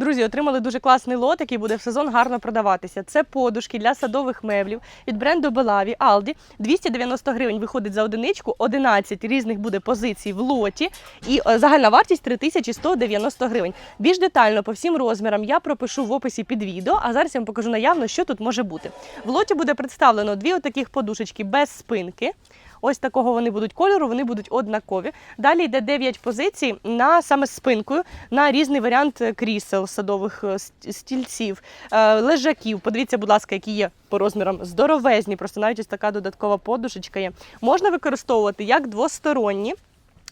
Друзі, отримали дуже класний лот, який буде в сезон гарно продаватися. Це подушки для садових меблів від бренду Белаві Aldi. 290 гривень виходить за одиничку, 11 різних буде позицій в лоті. І е, загальна вартість 3190 гривень. Більш детально по всім розмірам я пропишу в описі під відео, а зараз я вам покажу наявно, що тут може бути. В лоті буде представлено дві отаких подушечки без спинки. Ось такого вони будуть кольору, вони будуть однакові. Далі йде 9 позицій на саме з спинкою на різний варіант е, крісел, садових е, стільців, е, лежаків. Подивіться, будь ласка, які є по розмірам здоровезні. Просто навіть ось така додаткова подушечка є. Можна використовувати як двосторонні.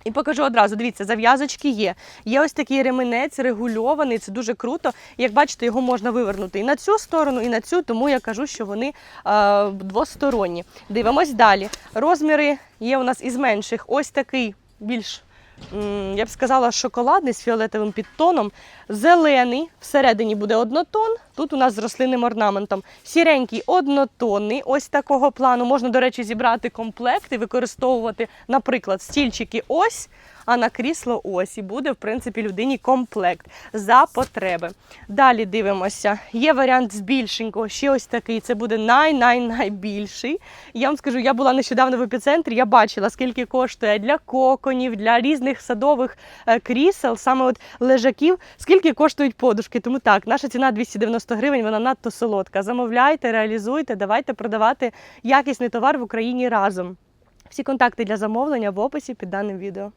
І покажу одразу, дивіться, зав'язочки є. Є ось такий ремінець регульований, це дуже круто. Як бачите, його можна вивернути і на цю сторону, і на цю, тому я кажу, що вони е, двосторонні. Дивимось далі. Розміри є у нас із менших. Ось такий більш, я б сказала, шоколадний з фіолетовим підтоном. Зелений, всередині буде однотон. Тут у нас з рослинним орнаментом. Сіренький однотонний, ось такого плану. Можна, до речі, зібрати комплект і використовувати, наприклад, стільчики ось, а на крісло ось. І буде, в принципі, людині комплект за потреби. Далі дивимося. Є варіант з більшенького, ще ось такий. Це буде най-най-найбільший. Я вам скажу, я була нещодавно в епіцентрі, я бачила, скільки коштує для коконів, для різних садових е, крісел, саме от лежаків, скільки коштують подушки. Тому так, наша ціна 290 гривень, вона надто солодка. Замовляйте, реалізуйте, давайте продавати якісний товар в Україні разом. Всі контакти для замовлення в описі під даним відео.